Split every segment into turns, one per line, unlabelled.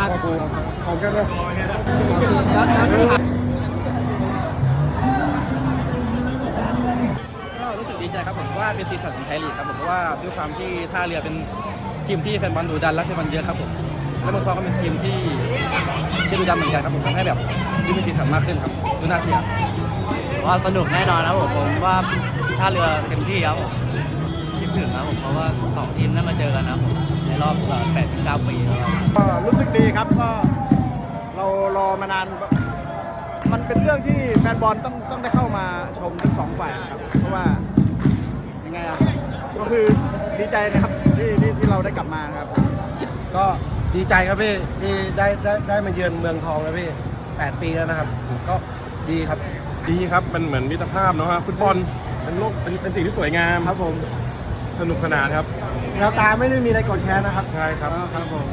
รัก
ของกันเลย
โอเคแล้วแล้วที่ผ่าน
ก็รู้สึกดีใจครับผมว่าเป็นซีซั่นของไทยลีกครับผมเพราะว่าด้วยความที่ท่าเรือเป็นทีมที่แฟนบอลดูดันและแฟนบอลเยอะครับผมและเมืองทองก็เป็นทีมที่ที่ดูดันเหมือนกันครับผมทำให้แบบยิ่งมีซีซั่นมากขึ้นครับดูน่าเชียร์
ว่าสนุกแน่นอนครับผมผมว่าท่าเรือเต็มที่ครับผม ถึงครับผมเพราะว่าสองทีมได้มาเจอกันนะครับผมในรอบแปดถึงเก้าปีแล้วครับ
ก็รู้สึกดีครับก็เรารอมานาน มันเป็นเรื่องที่แฟนบอลต้องต้องได้เข้ามาชมทั้งสองฝ่ายครับเพราะว่ายังไงอะก็คือดีใจนะครับที่ที่ที่เราได้กลับมานะครับ
ก็ดีใจครับพี่ที่ได้ได้ได้มาเยือนเมืองทองแล้วพี่แปดปีแล้วนะครับ ก็ดีครับ
ดีครับ มันเหมือนมิตรภาพเนาะฮะฟุตบอลเป็นโลกเป็นเป็นสิ่งที่สวยงาม
ครับผม
สนุกสนานครับ
แววตาไม่ได้มีอะไรกดแค้นนะครับ
ใช่ครับ
ครับผม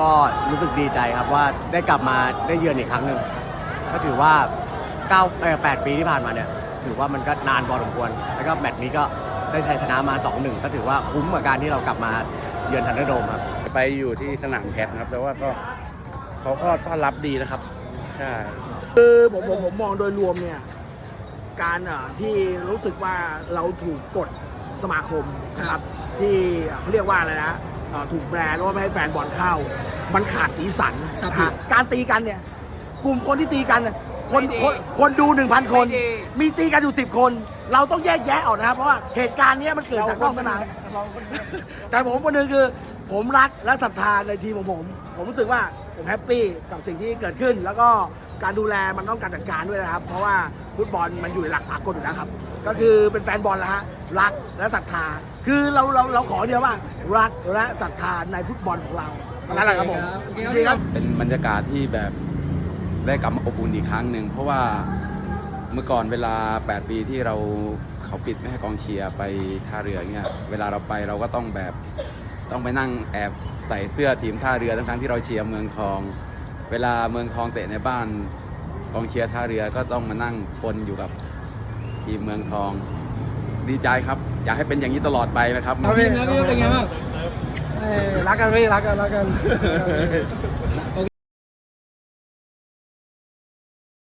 ก็รู้สึกดีใจครับว่าได้กลับมาได้เยือนอีกครั้งหนึ่งก็ถือว่า9เอ่อ8ปีที่ผ่านมาเนี่ย ถือว่ามันก็นานพอสมควร แล้วก็แมตช์นี้ก็ได้ชัยชนะมา 2-1 ก็ถือว่าคุ้มกับการที่เรากลับมาเยือนทันเดอร์โดมครับ
ไปอยู่ที่สนามแพทนะครับ แต่ว่าก็เขาก็ต้อนรับดีนะครับ ใช่
คือผมผมผมมองโดยรวมเนี่ย การเอ่อที่รู้สึกว่าเราถูกกฎของ สมาคมนะครับที่เอ่อเขาเรียกว่าอะไรนะเอ่อถูกแบรนด์ว่าไม่ให้แฟนบอลเข้า มันขาดสีสันนะฮะการตีกันเนี่ย กลุ่มคนที่ตีกันเนี่ยคนคนคนดู 1,000 คน มีตีกันอยู่ 10 คน เราต้องแยกแยะออกนะครับ เพราะว่าเหตุการณ์เนี้ยมันเกิดจากนอกสนามแต่ผมคนหนึงคือ ผมรักและศรัทธาในทีมของผม ผมรู้สึกว่าผมแฮปปี้กับสิ่งที่เกิดขึ้นแล้วก็ การดูแลมันต้องการจัดการด้วยนะครับ เพราะว่าฟุตบอลมันอยู่ในหลักสากลอยู่แล้วครับ ก็คือเป็นแฟนบอลแล้วฮะรักและศรัทธา คือเราเราเราขอเดียวว่ารักและศรัทธาในฟุตบอลของเราเท่านั่นแหละครับผม
โอเค
จริงๆ
ค
ค
รั
รับบ
เป็นบรรยากาศที่แบบได้กลับมาอบอุ่นอีกครั้งหนึ่งเพราะว่าเมื่อก่อนเวลา 8 ปีที่เราเขาปิดไม่ให้กองเชียร์ไปท่าเรือเนี่ยเวลาเราไปเราก็ต้องแบบต้องไปนั่งแอบใส่เสื้อทีมท่าเรือทั้งๆที่เราเชียร์เมืองทอง เวลาเมืองทองเตะในบ้านกองเชียร์ท่าเรือก็ต้องมานั่งปนอยู่กับทีมเมืองทอง ดีใจครับ อยากให้เป็นอย่างนี้ตลอดไปนะครับ
ทีมแล้วพี่เป็นไงบ้าง
เอ้ยรักกันพี่รักกันรักกัน